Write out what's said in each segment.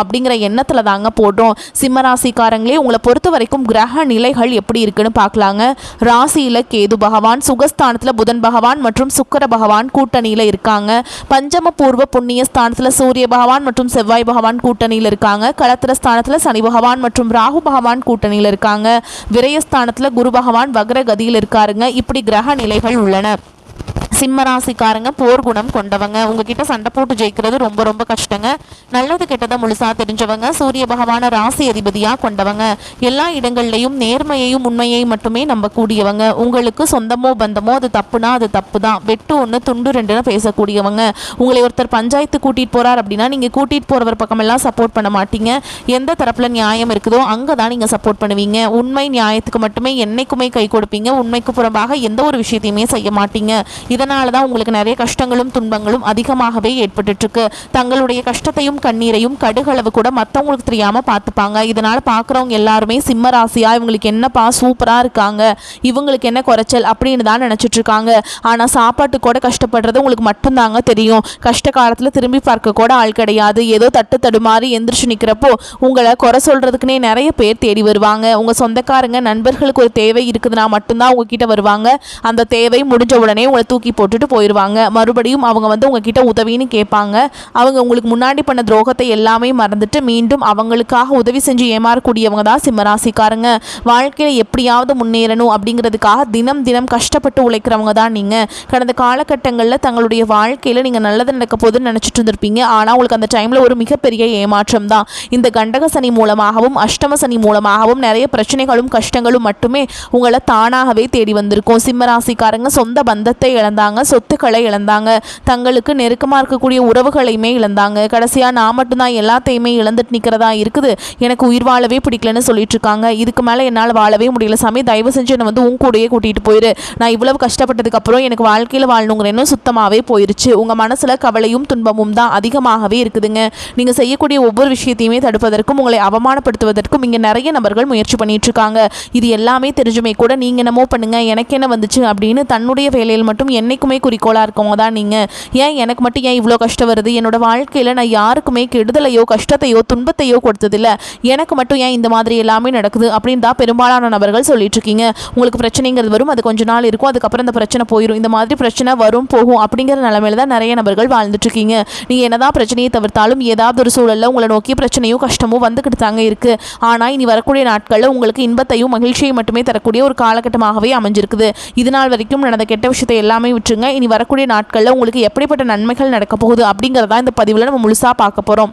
அப்படிங்கிற எண்ணத்தில் தாங்க போடுறோம் சிம்மராசிக்காரங்களே உங்களை பொறுத்த வரைக்கும் கிரக நிலைகள் எப்படி இருக்குன்னு பார்க்கலாங்க. ராசியில் கேது பகவான் சுகஸ்தானத்தில் புதன் பகவான் மற்றும் சுக்கர பகவான் கூட்டணியில் இருக்காங்க. பஞ்சம பூர்வ புண்ணிய ஸ்தானத்தில் சூரிய பகவான் மற்றும் செவ்வாய் பகவான் கூட்டணியில் இருக்காங்க. களத்திர ஸ்தானத்தில் சனி பகவான் மற்றும் ராகு பகவான் கூட்டணியில் இருக்காங்க. விரயஸ்தானத்தில் குரு பகவான் வக்ரகதியில் இருக்காருங்க. இப்படி கிரக நிலைகள் உள்ளன. சிம்மராசிக்காரங்க போர் குணம் கொண்டவங்க. உங்ககிட்ட சண்டை போட்டு ஜெயிக்கிறது ரொம்ப ரொம்ப கஷ்டங்க. நல்லது கெட்டதை முழுசா தெரிஞ்சவங்க சூரிய பகவான ராசி அதிபதியா கொண்டவங்க. எல்லா இடங்கள்லையும் நேர்மையையும் உண்மையையும் மட்டுமே நம்பக்கூடியவங்க. உங்களுக்கு சொந்தமோ பந்தமோ அது தப்புனா அது தப்பு தான் வெட்டு ஒன்று துண்டு ரெண்டுன்னு பேசக்கூடியவங்க. உங்களை ஒருத்தர் பஞ்சாயத்து கூட்டிட்டு போறார் அப்படின்னா நீங்க கூட்டிட்டு போறவர் பக்கமெல்லாம் சப்போர்ட் பண்ண மாட்டீங்க. எந்த தரப்புல நியாயம் இருக்குதோ அங்கே தான் நீங்க சப்போர்ட் பண்ணுவீங்க. உண்மை நியாயத்துக்கு மட்டுமே என்னைக்குமே கை கொடுப்பீங்க. உண்மைக்கு புறம்பாக எந்த ஒரு விஷயத்தையுமே செய்ய மாட்டீங்க. இதனால் அதனால தான் உங்களுக்கு நிறைய கஷ்டங்களும் துன்பங்களும் அதிகமாகவே ஏற்பட்டுட்டு இருக்கு தங்களுடைய கஷ்டத்தையும் கண்ணீரையும் கடுகளவு கூட மற்றவங்களுக்கு தெரியாமல் பார்த்துப்பாங்க. இதனால் பார்க்குறவங்க எல்லாருமே சிம்ம ராசியா இவங்களுக்கு என்னப்பா சூப்பராக இருக்காங்க இவங்களுக்கு என்ன குறைச்சல் அப்படின்னு தான் நினச்சிட்டு இருக்காங்க ஆனால் சாப்பாட்டு கூட கஷ்டப்படுறது உங்களுக்கு மட்டும்தாங்க தெரியும். கஷ்ட காலத்தில் திரும்பி பார்க்க கூட ஆள் கிடையாது. ஏதோ தட்டு தடுமாறி எந்திரிச்சு நிற்கிறப்போ உங்களை குறை சொல்கிறதுக்குனே நிறைய பேர் தேடி வருவாங்க. உங்கள் சொந்தக்காரங்க நண்பர்களுக்கு ஒரு தேவை இருக்குதுன்னா மட்டும்தான் உங்ககிட்ட வருவாங்க. அந்த தேவை முடிஞ்ச உடனே உங்களை தூக்கி போட்டுட்டு போயிடுவாங்க மறுபடியும் அவங்க வந்து உங்ககிட்ட உதவின்னு கேட்பாங்க. அவங்க உங்களுக்கு முன்னாடி பண்ண துரோகத்தை எல்லாமே மறந்துட்டு மீண்டும் அவங்களுக்காக உதவி செஞ்சு ஏமாறக்கூடியவங்க தான் சிம்மராசிக்காரங்க. வாழ்க்கையில் எப்படியாவது முன்னேறணும் அப்படிங்கிறதுக்காக தினம் தினம் கஷ்டப்பட்டு உழைக்கிறவங்க தான் நீங்கள் கடந்த காலகட்டங்களில் தங்களுடைய வாழ்க்கையில் நீங்கள் நல்லது நடக்க போதுன்னு நினச்சிட்டு இருந்திருப்பீங்க. ஆனால் உங்களுக்கு அந்த டைமில் ஒரு மிகப்பெரிய ஏமாற்றம் தான். இந்த கண்டக சனி மூலமாகவும் அஷ்டம சனி மூலமாகவும் நிறைய பிரச்சனைகளும் கஷ்டங்களும் மட்டுமே உங்களை தானாகவே தேடி வந்திருக்கும். சிம்மராசிக்காரங்க சொந்த பந்தத்தை இழந்தாங்க சொத்துக்களை இழந்தாங்க தங்களுக்கு நெருக்கமாக இருக்கக்கூடிய உறவுகளையுமே இழந்தாங்க. கடைசியாக நான் மட்டும்தான் எல்லாத்தையுமே இழந்துட்டு நிற்கிறதா இருக்குது. எனக்கு உயிர் வாழவே பிடிக்கலன்னு சொல்லிட்டு இருக்காங்க. இதுக்கு மேலே என்னால் வாழவே முடியல. சாமி தயவு செஞ்சு என்னை வந்து உன் கூடயே கூட்டிகிட்டு போயிரு. நான் இவ்வளவு கஷ்டப்பட்டதுக்கப்புறம் எனக்கு வாழ்க்கையில் வாழணுங்கிற எண்ணம் சுத்தமாகவே போயிருச்சு. உங்கள் மனசில் கவலையும் துன்பமும் தான் அதிகமாகவே இருக்குதுங்க. நீங்கள் செய்யக்கூடிய ஒவ்வொரு விஷயத்தையுமே தடுப்பதற்கும் உங்களை அவமானப்படுத்துவதற்கும் இங்கே நிறைய நபர்கள் முயற்சி பண்ணிட்டு இருக்காங்க. இது எல்லாமே தெரிஞ்சுமே கூட நீங்கள் என்னமோ பண்ணுங்கள் எனக்கு என்ன வந்துச்சு அப்படின்னு தன்னுடைய வேலையில் மட்டும் என்ன என்னைக்குமே குறிக்கோளாக இருக்கவங்க தான் நீங்கள் ஏன் எனக்கு மட்டும் ஏன் இவ்வளோ கஷ்டம் வருது? என்னோட வாழ்க்கையில் நான் யாருக்குமே கெடுதலையோ கஷ்டத்தையோ துன்பத்தையோ கொடுத்ததில்ல. எனக்கு மட்டும் ஏன் இந்த மாதிரி எல்லாமே நடக்குது? அப்படின்னு தான் பெரும்பாலான நபர்கள் சொல்லிட்டு இருக்கீங்க உங்களுக்கு பிரச்சனைங்கிறது வரும் அது கொஞ்ச நாள் இருக்கும் அதுக்கப்புறம் இந்த பிரச்சனை போயிடும் இந்த மாதிரி பிரச்சனை வரும் போகும் அப்படிங்கிற நிலமையில தான் நிறைய நபர்கள் வாழ்ந்துட்டு இருக்கீங்க நீங்கள் என்னதான் பிரச்சனையை தவிர்த்தாலும் ஏதாவது ஒரு சூழலில் உங்களை நோக்கி பிரச்சனையும் கஷ்டமும் வந்துக்கிட்டு தாங்க இருக்குது ஆனால் இனி வரக்கூடிய நாட்களில் உங்களுக்கு இன்பத்தையும் மகிழ்ச்சியை மட்டுமே தரக்கூடிய ஒரு காலகட்டமாகவே அமைஞ்சிருக்குது. இது நாள் வரைக்கும் நடந்த கெட்ட விஷயத்தை எல்லாமே விட்டுருங்க. இனி வரக்கூடிய நாட்களில் உங்களுக்கு எப்படிப்பட்ட நன்மைகள் நடக்க போகுது அப்படிங்கிறதா இந்த பதிவில் நம்ம முழுசாக பார்க்க போகிறோம்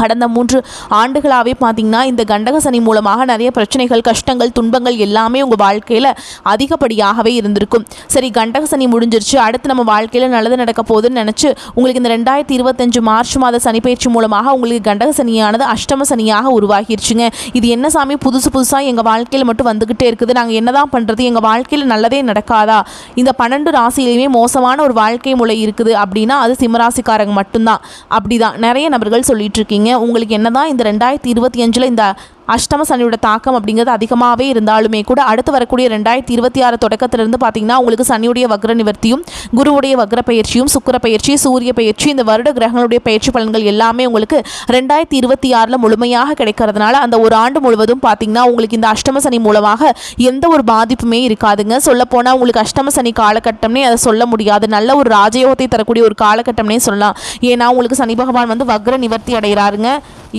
கடந்த மூன்று ஆண்டுகளாகவே பார்த்தீங்கன்னா இந்த கண்டக சனி மூலமாக நிறைய பிரச்சனைகள் கஷ்டங்கள் துன்பங்கள் எல்லாமே உங்கள் வாழ்க்கையில் அதிகப்படியாகவே இருந்திருக்கும். சரி கண்டக சனி முடிஞ்சிருச்சு. அடுத்து நம்ம வாழ்க்கையில் நல்லது நடக்க போகுதுன்னு நினச்சி உங்களுக்கு இந்த ரெண்டாயிரத்தி இருபத்தஞ்சு மார்ச் மாத சனிப்பயிற்சி மூலமாக உங்களுக்கு கண்டக சனியானது அஷ்டம சனியாக உருவாகிருச்சுங்க. இது என்ன சாமி? புதுசு புதுசாக எங்கள் வாழ்க்கையில் மட்டும் வந்துக்கிட்டே இருக்குது. நாங்கள் என்ன தான் பண்ணுறது எங்கள் வாழ்க்கையில் நல்லதே நடக்காதா? இந்த பன்னெண்டு ராசியிலையுமே மோசமான ஒரு வாழ்க்கை முறை இருக்குது. அப்படின்னா அது சிம்மராசிக்காரங்க மட்டும்தான். அப்படிதான். நிறைய நபர்கள் சொல்லிட்டு இருக்கீங்க. உங்களுக்கு என்னதான் இந்த ரெண்டாயிரத்தி இருபத்தி அஞ்சில் இந்த அஷ்டம சனியோட தாக்கம் அப்படிங்கிறது அதிகமாகவே இருந்தாலுமே கூட அடுத்து வரக்கூடிய ரெண்டாயிரத்தி இருபத்தி ஆறு தொடக்கத்திலிருந்து பார்த்தீங்கன்னா உங்களுக்கு சனியுடைய வக்ர நிவர்த்தியும் குருவுடைய வக்ர பயிற்சியும் சுக்கர பயிற்சி சூரிய பயிற்சி இந்த வருட கிரகங்களுடைய பயிற்சி பலன்கள் எல்லாமே உங்களுக்கு ரெண்டாயிரத்தி இருபத்தி ஆறில் முழுமையாக கிடைக்கிறதுனால அந்த ஒரு ஆண்டு முழுவதும் பார்த்தீங்கன்னா உங்களுக்கு இந்த அஷ்டம சனி மூலமாக எந்த ஒரு பாதிப்புமே இருக்காதுங்க. சொல்லப்போனால் உங்களுக்கு அஷ்டம சனி காலகட்டம்னே அதை சொல்ல முடியாது. நல்ல ஒரு ராஜயோகத்தை தரக்கூடிய ஒரு காலகட்டம்னே சொல்லலாம். ஏன்னா உங்களுக்கு சனி பகவான் வந்து வக்ர நிவர்த்தி அடைகிறாருங்க.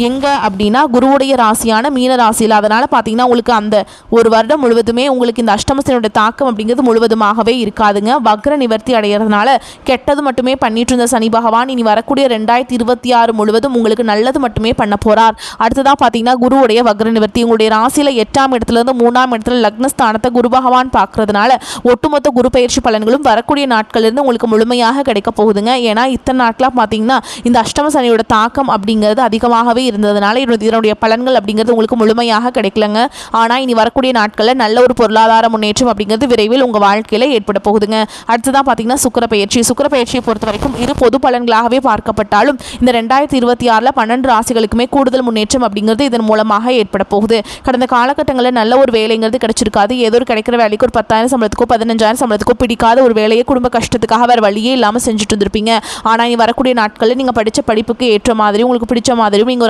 எங்கே அப்படின்னா குருவுடைய ராசியான மீன ராசியில். அதனால் பார்த்தீங்கன்னா உங்களுக்கு அந்த ஒரு வருடம் முழுவதுமே உங்களுக்கு இந்த அஷ்டமசனுடைய தாக்கம் அப்படிங்கிறது முழுவதுமாகவே இருக்காதுங்க. வக்ர நிவர்த்தி அடைகிறதுனால கெட்டது மட்டுமே பண்ணிட்டு இருந்த சனி பகவான் இனி வரக்கூடிய ரெண்டாயிரத்தி இருபத்தி ஆறு முழுவதும் உங்களுக்கு நல்லது மட்டுமே பண்ண போகிறார் அடுத்ததாக பார்த்தீங்கன்னா குருவுடைய வக்ர நிவர்த்தி. உங்களுடைய ராசியில் எட்டாம் இடத்துலேருந்து மூணாம் இடத்துல லக்னஸ்தானத்தை குரு பகவான் பார்க்கறதுனால ஒட்டுமொத்த குரு பயிற்சி பலன்களும் வரக்கூடிய நாட்கள்லேருந்து உங்களுக்கு முழுமையாக கிடைக்க போகுதுங்க. ஏன்னா இத்தனை நாட்களாக பார்த்தீங்கன்னா இந்த அஷ்டம சனியோட தாக்கம் அப்படிங்கிறது அதிகமாகவே இருந்ததுனால இதனுடைய- பலன்கள் அப்படிங்கிறது உங்களுக்கு முழுமையாக கிடைக்கலங்க. ஆனால் இனி வரக்கூடிய நாட்களில் நல்ல ஒரு பொருளாதார முன்னேற்றம் அப்படிங்கிறது விரைவில் உங்கள் வாழ்க்கையில் ஏற்பட போகுதுங்க. அடுத்ததான் பார்த்தீங்கன்னா சுக்கர பயிற்சி. சுக்கர பயிற்சியை பொறுத்த வரைக்கும் இரு பொது பலன்களாகவே பார்க்கப்பட்டாலும் இந்த ரெண்டாயிரத்தி இருபத்தி ஆறில் பன்னெண்டு ராசிகளுக்குமே கூடுதல் முன்னேற்றம் அப்படிங்கிறது இதன் மூலமாக ஏற்பட போகுது. கடந்த காலகட்டங்களில் நல்ல ஒரு வேலைங்கிறது கிடைச்சிருக்காது. ஏதோ ஒரு கிடைக்கிற வேலைக்கு ஒரு பத்தாயிரம் சம்பளத்துக்கோ பதினஞ்சாயிரம் சம்பளத்துக்கோ பிடிக்காத ஒரு வேலையை குடும்ப கஷ்டத்துக்காக வேறு வழியே இல்லாமல் செஞ்சுட்டு இருந்திருப்பீங்க. ஆனால் இனி வரக்கூடிய நாட்களில் நீங்கள் படித்த படிப்புக்கு ஏற்ற மாதிரியும் உங்களுக்கு பிடிச்ச மாதிரியும் நீங்கள்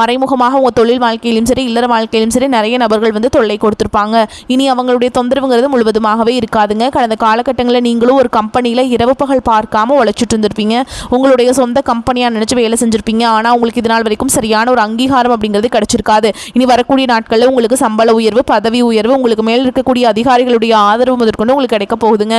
மறைமுகமாக உங்கள் தொழில் வாழ்க்கையிலும் சரி இல்லற வாழ்க்கையிலும் சரி நிறைய நபர்கள் வந்து தொல்லை கொடுத்துருப்பாங்க. இனி அவங்களுடைய தொந்தரவுங்கிறது முழுவதுமாகவே இருக்காதுங்க. கடந்த காலகட்டங்களில் நீங்களும் ஒரு கம்பெனியில் இரவு பகல் பார்க்காம உழைச்சிட்டு இருந்திருப்பீங்க. உங்களுடைய சொந்த கம்பெனியாக நினச்சி வேலை செஞ்சுருப்பீங்க. ஆனால் உங்களுக்கு இது நாள் வரைக்கும் சரியான ஒரு அங்கீகாரம் அப்படிங்கிறது கிடைச்சிருக்காது. இனி வரக்கூடிய நாட்களில் உங்களுக்கு சம்பள உயர்வு பதவி உயர்வு உங்களுக்கு மேல் இருக்கக்கூடிய அதிகாரிகளுடைய ஆதரவு முதற்கொண்டு உங்களுக்கு கிடைக்க போகுதுங்க.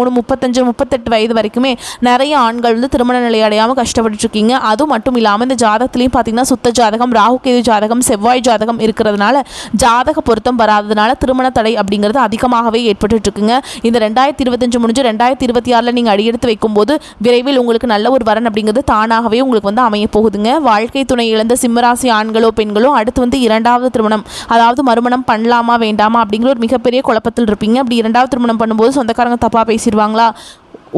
மூணு முப்பத்தஞ்சு முப்பத்தெட்டு வயது வரைக்குமே நிறைய ஆண்கள் வந்து திருமண நிலை அடையாமல் கஷ்டப்பட்டு இருக்கீங்க அது மட்டும் இல்லாமல் இந்த ஜாதகத்துலேயும் பார்த்தீங்கன்னா சுத்த ஜாதகம் ராகுகேது ஜாதகம் செவ்வாய் ஜாதகம் இருக்கிறதுனால ஜாதக பொருத்தம் வராததுனால திருமண தடை அப்படிங்கிறது அதிகமாகவே ஏற்பட்டுட்டு இருக்குங்க இந்த ரெண்டாயிரத்தி இருபத்தஞ்சு முடிஞ்சு ரெண்டாயிரத்தி இருபத்தி ஆறில் நீங்கள் அடியெடுத்து வைக்கும்போது விரைவில் உங்களுக்கு நல்ல ஒரு வரன் அப்படிங்கிறது தானாகவே உங்களுக்கு வந்து அமைய போகுதுங்க. வாழ்க்கை துணை இழந்த சிம்மராசி ஆண்களோ பெண்களோ அடுத்து வந்து இரண்டாவது திருமணம் அதாவது மறுமணம் பண்ணலாமா வேண்டாமா அப்படிங்கிற ஒரு மிகப்பெரிய குழப்பத்தில் இருப்பீங்க அப்படி இரண்டாவது திருமணம் பண்ணும்போது சொந்தக்காரங்க தப்பாக பேசி பேசிடுவாங்களா?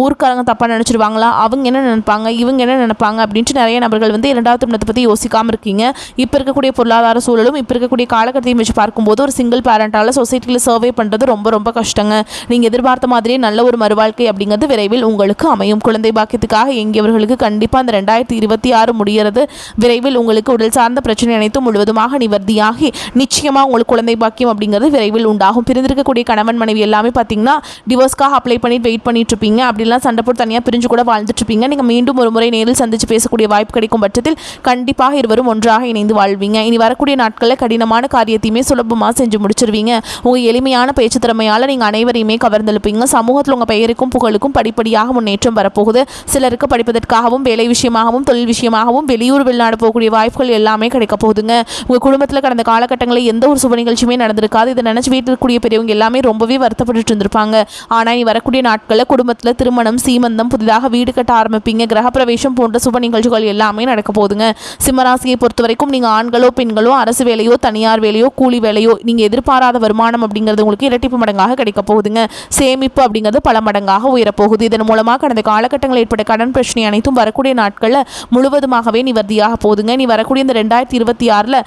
ஊர்க்காரங்க தப்பாக நினச்சிருவாங்களா? அவங்க என்ன நினைப்பாங்க? இவங்க என்ன நினைப்பாங்க? அப்படின்ட்டு நிறைய நபர்கள் வந்து இரண்டாவது திருமணத்தை பற்றி யோசிக்காமல் இருக்கீங்க. இப்போ இருக்கக்கூடிய பொருளாதார சூழலும் இப்போ இருக்கக்கூடிய காலகட்டத்தையும் வச்சு பார்க்கும்போது ஒரு சிங்கிள் பேரண்டால் சொசைட்டியில் சர்வே பண்ணுறது ரொம்ப ரொம்ப கஷ்டங்க. நீங்கள் எதிர்பார்த்த மாதிரியே நல்ல ஒரு மறுவாழ்க்கை அப்படிங்கிறது விரைவில் உங்களுக்கு அமையும். குழந்தை பாக்கியத்துக்காக எங்கியவர்களுக்கு கண்டிப்பாக அந்த ரெண்டாயிரத்தி இருபத்தி ஆறு முடிகிறது விரைவில் உங்களுக்கு உடல் சார்ந்த பிரச்சனை அனைத்தும் முழுவதுமாக நிவர்த்தியாகி நிச்சயமாக உங்களுக்கு குழந்தை பாக்கியம் அப்படிங்கிறது விரைவில் உண்டாகும். பிரிந்திருக்கக்கூடிய கணவன் மனைவி எல்லாமே பார்த்தீங்கன்னா டிவோர்ஸ்க்காக அப்ளை பண்ணிட்டு வெயிட் பண்ணிட்டு இருப்பீங்க. அப்படிலாம் சண்டை போட்டு தனியாக பிரிஞ்சு கூட வாழ்ந்துட்டு இருப்பீங்க நீங்கள் மீண்டும் ஒரு முறை நேரில் சந்தித்து பேசக்கூடிய வாய்ப்பு கிடைக்கும் பட்சத்தில் கண்டிப்பாக இருவரும் ஒன்றாக இணைந்து வாழ்வீங்க. இனி வரக்கூடிய நாட்களில் கடினமான காரியத்தையுமே சுலபமாக செஞ்சு முடிச்சிருவீங்க. உங்கள் எளிமையான பேச்சு திறமையால் நீங்கள் அனைவரையுமே கவர்ந்தெழுப்பீங்க. சமூகத்தில் உங்கள் பெயருக்கும் புகழுக்கும் படிப்படியாக முன்னேற்றம் வரப்போகுது. சிலருக்கு படிப்பதற்காகவும் வேலை விஷயமாகவும் தொழில் விஷயமாகவும் வெளியூர் வெளிநாடு போகக்கூடிய வாய்ப்புகள் எல்லாமே கிடைக்க போகுதுங்க. உங்கள் குடும்பத்தில் கடந்த காலகட்டங்களில் எந்த ஒரு சுப நிகழ்ச்சியுமே நடந்திருக்காது. இதை நினச்சி வீட்டில் இருக்கக்கூடிய பெரியவங்க எல்லாமே ரொம்பவே வருத்தப்பட்டு இருந்திருப்பாங்க. ஆனால் இனி வரக்கூடிய நாட்களில் குடும்பத்தில் திருமணம் சீமந்தம் புதிதாக வீடு கட்ட ஆரம்பிப்பீங்க. கிரகப்பிரவேசம் போன்ற சுப நிகழ்ச்சிகள் எல்லாமே நடக்க போதுங்க சிம்மராசியை பொறுத்த வரைக்கும் நீங்கள் ஆண்களோ பெண்களோ அரசு வேலையோ தனியார் வேலையோ கூலி வேலையோ நீங்கள் எதிர்பாராத வருமானம் அப்படிங்கிறது உங்களுக்கு இரட்டிப்பு மடங்காக கிடைக்க போகுதுங்க. சேமிப்பு அப்படிங்கிறது பல மடங்காக உயரப்போகுது. இதன் மூலமாக கடந்த காலகட்டங்களில் ஏற்பட்ட கடன் பிரச்சனை அனைத்தும் வரக்கூடிய நாட்களில் முழுவதுமாகவே நிவர்த்தியாக போகுதுங்க. நீ வரக்கூடிய இந்த ரெண்டாயிரத்தி இருபத்தி ஆறில்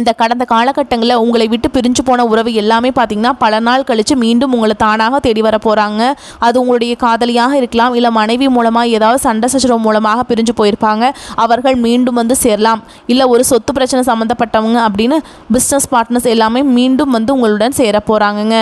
இந்த கடந்த காலகட்டங்களில் உங்களை விட்டு பிரிஞ்சு போன உறவு எல்லாமே பார்த்தீங்கன்னா பல நாள் கழித்து மீண்டும் உங்களை தானாக தேடி வர போகிறாங்க அது உங்களுடைய காதலியாக இருக்கலாம் இல்லை மனைவி மூலமாக ஏதாவது சண்டை சச்சரவு மூலமாக பிரிஞ்சு போயிருப்பாங்க. அவர்கள் மீண்டும் வந்து சேரலாம். இல்லை ஒரு சொத்து பிரச்சனை சம்மந்தப்பட்டவங்க அப்படின்னு பிஸ்னஸ் பார்ட்னர்ஸ் எல்லாமே மீண்டும் வந்து உங்களுடன் சேர போகிறாங்கங்க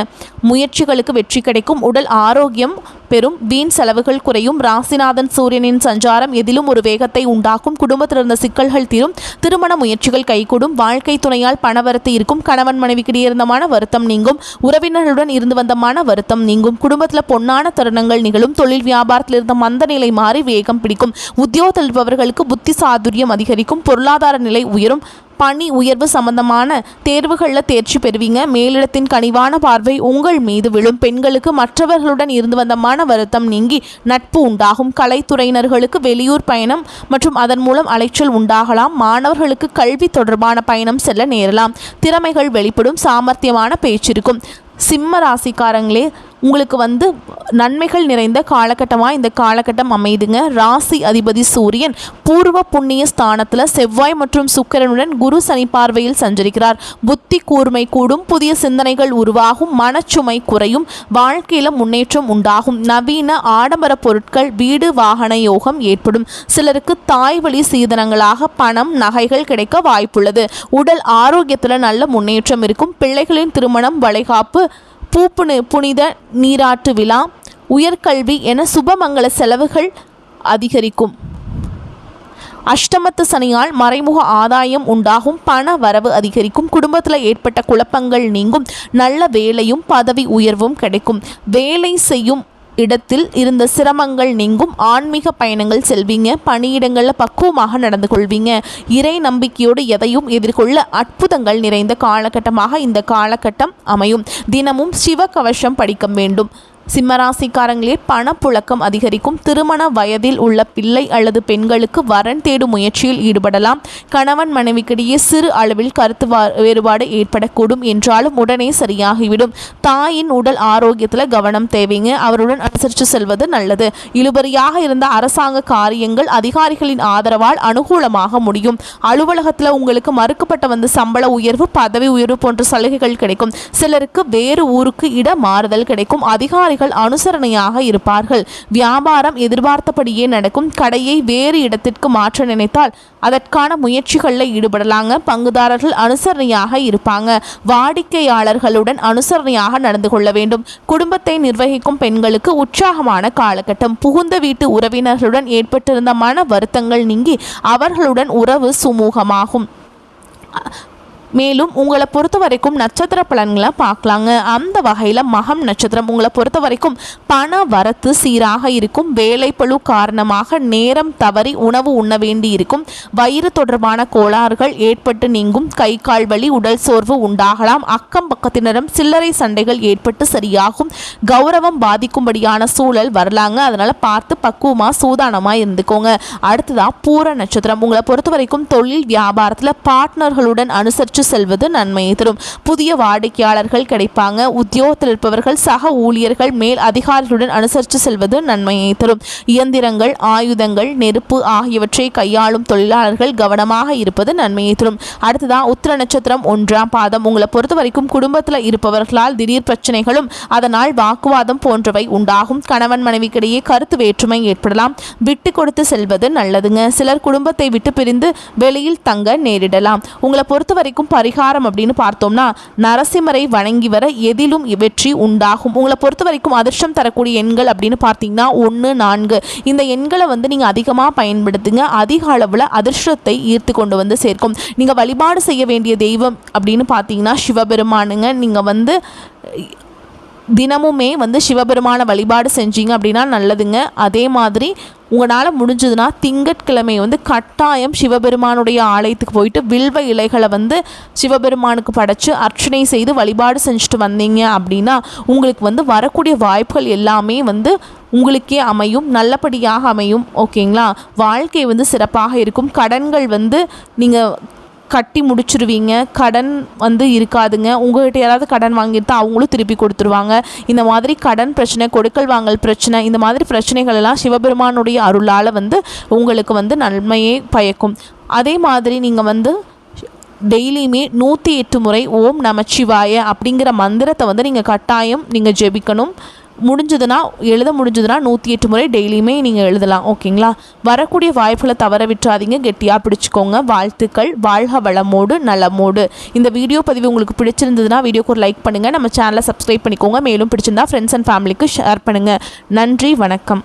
முயற்சிகளுக்கு வெற்றி கிடைக்கும். உடல் ஆரோக்கியம் பெறும். வீண் செலவுகள் குறையும். ராசிநாதன் சூரியனின் சஞ்சாரம் எதிலும் ஒரு வேகத்தை உண்டாக்கும். குடும்பத்தில் இருந்த சிக்கல்கள் தீரும். திருமண முயற்சிகள் கைகூடும். வாழ்க்கை துணையால் பணவரத்து இருக்கும். கணவன் மனைவிக்கிடையே இருந்த மன வருத்தம் நீங்கும். உறவினர்களுடன் இருந்து வந்த மன வருத்தம் நீங்கும். குடும்பத்தில் பொன்னான தருணங்கள் நிகழும். தொழில் வியாபாரத்தில் இருந்த மந்த நிலை மாறி வேகம் பிடிக்கும். உத்தியோகத்தில் இருப்பவர்களுக்கு புத்தி சாதுரியம் அதிகரிக்கும். பொருளாதார நிலை உயரும். பணி உயர்வு சம்பந்தமான தேர்வுகளில் தேர்ச்சி பெறுவீங்க. மேலிடத்தின் கனிவான பார்வை உங்கள் மீது விழும். பெண்களுக்கு மற்றவர்களுடன் இருந்து வந்த மன வருத்தம் நீங்கி நட்பு உண்டாகும். கலைத்துறையினர்களுக்கு வெளியூர் பயணம் மற்றும் அதன் மூலம் அலைச்சல் உண்டாகலாம். மாணவர்களுக்கு கல்வி தொடர்பான பயணம் செல்ல நேரலாம். திறமைகள் வெளிப்படும். சாமர்த்தியமான பேச்சிருக்கும் சிம்ம ராசிக்காரங்களே உங்களுக்கு வந்து நன்மைகள் நிறைந்த காலகட்டமாக இந்த காலகட்டம் அமைதுங்க. ராசி அதிபதி சூரியன் பூர்வ புண்ணிய ஸ்தானத்தில் செவ்வாய் மற்றும் சுக்கரனுடன் குரு சனி பார்வையில் சஞ்சரிக்கிறார். புத்தி கூர்மை கூடும் புதிய சிந்தனைகள் உருவாகும் மனச்சுமை குறையும் வாழ்க்கையில் முன்னேற்றம் உண்டாகும். நவீன ஆடம்பர பொருட்கள் வீடு வாகன யோகம் ஏற்படும். சிலருக்கு தாய் வழி சீதனங்களாக பணம் நகைகள் கிடைக்க வாய்ப்புள்ளது. உடல் ஆரோக்கியத்தில் நல்ல முன்னேற்றம் இருக்கும். பிள்ளைகளின் திருமணம் வளைகாப்பு பூப்புனு புனித நீராட்டு விழா உயர்கல்வி என சுபமங்கல செலவுகள் அதிகரிக்கும். அஷ்டமத்து சனியால் மறைமுக ஆதாயம் உண்டாகும் பண வரவு அதிகரிக்கும் குடும்பத்தில் ஏற்பட்ட குழப்பங்கள் நீங்கும் நல்ல வேலையும் பதவி உயர்வும் கிடைக்கும். வேலை செய்யும் இடத்தில் இருந்த சிரமங்கள் நீங்கும். ஆன்மீக பயணங்கள் செல்வீங்க. பணியிடங்களில் பக்குவமாக நடந்து கொள்வீங்க. இறை நம்பிக்கையோடு எதையும் எதிர்கொள்ள அற்புதங்கள் நிறைந்த காலகட்டமாக இந்த காலகட்டம் அமையும். தினமும் சிவ கவசம் படிக்க வேண்டும். சிம்மராசிக்காரங்களே பணப்புழக்கம் அதிகரிக்கும். திருமண வயதில் உள்ள பிள்ளை அல்லது பெண்களுக்கு வரன் தேடும் முயற்சியில் ஈடுபடலாம். கணவன் மனைவிக்கிடையே சிறு அளவில் கருத்து வேறுபாடு ஏற்படக்கூடும் என்றாலும் உடனே சரியாகிவிடும். தாயின் உடல் ஆரோக்கியத்தில் கவனம் தேவைங்க. அவருடன் அனுசரித்து செல்வது நல்லது. இழுபறியாக இருந்த அரசாங்க காரியங்கள் அதிகாரிகளின் ஆதரவால் அனுகூலமாக முடியும். அலுவலகத்தில் உங்களுக்கு மறுக்கப்பட்ட வந்து சம்பள உயர்வு பதவி உயர்வு போன்ற சலுகைகள் கிடைக்கும். சிலருக்கு வேறு ஊருக்கு இட மாறுதல் கிடைக்கும். அதிகாரிகள் வியாபாரிகள் அனுசரணையாக இருப்பார்கள். வியாபாரம் எதிர்பார்த்தபடியே நடக்கும். கடையை வேறு இடத்திற்கு மாற்ற நினைத்தால் அதற்கான முயற்சிகளில் ஈடுபடலாங்க. பங்குதாரர்கள் அனுசரணையாக இருப்பாங்க. வாடிக்கையாளர்களுடன் அனுசரணையாக நடந்து கொள்ள வேண்டும். குடும்பத்தை நிர்வகிக்கும் பெண்களுக்கு உற்சாகமான காலகட்டம். புகுந்த வீட்டு உறவினர்களுடன் ஏற்பட்டிருந்த மன வருத்தங்கள் நீங்கி அவர்களுடன் உறவு சுமூகமாகும். மேலும் உங்களை பொறுத்த வரைக்கும் நட்சத்திர பலன்களை பார்க்கலாங்க. அந்த வகையில் மகம் நட்சத்திரம் உங்களை பொறுத்த வரைக்கும் பண வரத்து சீராக இருக்கும். வேலைப்பழு காரணமாக நேரம் தவறி உணவு உண்ண வேண்டி இருக்கும். வயிறு தொடர்பான கோளாறுகள் ஏற்பட்டு நீங்கும். கை கால் வலி உடல் சோர்வு உண்டாகலாம். அக்கம் பக்கத்தினரும் சில்லறை சண்டைகள் ஏற்பட்டு சரியாகும். கௌரவம் பாதிக்கும்படியான சூழல் வரலாங்க. அதனால் பார்த்து பக்குவமாக சூதானமாக இருந்துக்கோங்க. அடுத்ததாக பூர நட்சத்திரம். உங்களை பொறுத்த வரைக்கும் தொழில் வியாபாரத்தில் பார்ட்னர்களுடன் அனுசரித்து பெற்று செல்வது நன்மையை தரும். புதிய வாடிக்கையாளர்கள் கிடைப்பாங்க. உத்தியோகத்தில் இருப்பவர்கள் சக ஊழியர்கள் மேல் அதிகாரிகளுடன் அனுசரித்து செல்வது நன்மையை தரும். இயந்திரங்கள் ஆயுதங்கள் நெருப்பு ஆகியவற்றை கையாளும் தொழிலாளர்கள் கவனமாக இருப்பது நன்மையை தரும். அடுத்ததான் உத்திர நட்சத்திரம் ஒன்றாம் பாதம். உங்களை பொறுத்த வரைக்கும் குடும்பத்தில் இருப்பவர்களால் திடீர் பிரச்சனைகளும் அதனால் வாக்குவாதம் போன்றவை உண்டாகும். கணவன் மனைவிக்கிடையே கருத்து வேற்றுமை ஏற்படலாம். விட்டு கொடுத்து செல்வது நல்லதுங்க. சிலர் குடும்பத்தை விட்டு பிரிந்து வெளியில் தங்க நேரிடலாம். உங்களை பொறுத்த வரைக்கும் பரிகாரம் அப்படின்னு பார்த்தோம்னா நரசிம்மரை வணங்கி வர எதிலும் வெற்றி உண்டாகும். உங்களை பொறுத்த வரைக்கும் அதிர்ஷ்டம் தரக்கூடிய எண்கள் அப்படின்னு பார்த்தீங்கன்னா ஒன்று நான்கு. இந்த எண்களை வந்து நீங்கள் அதிகமாக பயன்படுத்துங்க. அதிக அளவில் அதிர்ஷ்டத்தை ஈர்த்து கொண்டு வந்து சேர்க்கும். நீங்கள் வழிபாடு செய்ய வேண்டிய தெய்வம் அப்படின்னு பார்த்தீங்கன்னா சிவபெருமானுங்க. நீங்கள் வந்து தினமுமே வந்து சிவபெருமான வழிபாடு செஞ்சீங்க அப்படின்னா நல்லதுங்க. அதே மாதிரி உங்களால் முடிஞ்சதுன்னா திங்கட்கிழமை வந்து கட்டாயம் சிவபெருமானுடைய ஆலயத்துக்கு போயிட்டு வில்வ இலைகளை வந்து சிவபெருமானுக்கு படைச்சு அர்ச்சனை செய்து வழிபாடு செஞ்சுட்டு வந்தீங்க அப்படின்னா உங்களுக்கு வந்து வரக்கூடிய வாய்ப்புகள் எல்லாமே வந்து உங்களுக்கே அமையும் நல்லபடியாக அமையும். ஓகேங்களா? வாழ்க்கை வந்து சிறப்பாக இருக்கும். கடன்கள் வந்து நீங்கள் கட்டி முடிச்சிருவீங்க. கடன் வந்து இருக்காதுங்க. உங்கள்கிட்ட யாராவது கடன் வாங்கிட்டு அவங்களும் திருப்பி கொடுத்துருவாங்க. இந்த மாதிரி கடன் பிரச்சனை கொடுக்கல் வாங்கல் பிரச்சனை இந்த மாதிரி பிரச்சனைகள் எல்லாம் சிவபெருமானுடைய அருளால் வந்து உங்களுக்கு வந்து நன்மையே பயக்கும். அதே மாதிரி நீங்கள் வந்து டெய்லியுமே நூற்றி எட்டு முறை ஓம் நமச்சிவாய அப்படிங்கிற மந்திரத்தை வந்து நீங்கள் கட்டாயம் நீங்கள் ஜெபிக்கணும். முடிஞ்சதுன்னா எழுத முடிஞ்சதுன்னா நூற்றி எட்டு முறை டெய்லியுமே நீங்கள் எழுதலாம் ஓகேங்களா? வரக்கூடிய வாய்ப்புகளை தவற விட்டுறாதீங்க கெட்டியாக பிடிச்சிக்கோங்க. வாழ்த்துக்கள் வாழ்க வளமோடு நலமோடு. இந்த வீடியோ பதிவு உங்களுக்கு பிடிச்சிருந்ததுன்னா வீடியோக்கு ஒரு லைக் பண்ணுங்கள் நம்ம சேனலை சப்ஸ்கிரைப் பண்ணிக்கோங்க. மேலும் பிடிச்சிருந்தா ஃப்ரெண்ட்ஸ் அண்ட் ஃபேமிலிக்கு ஷேர் பண்ணுங்கள் நன்றி வணக்கம்.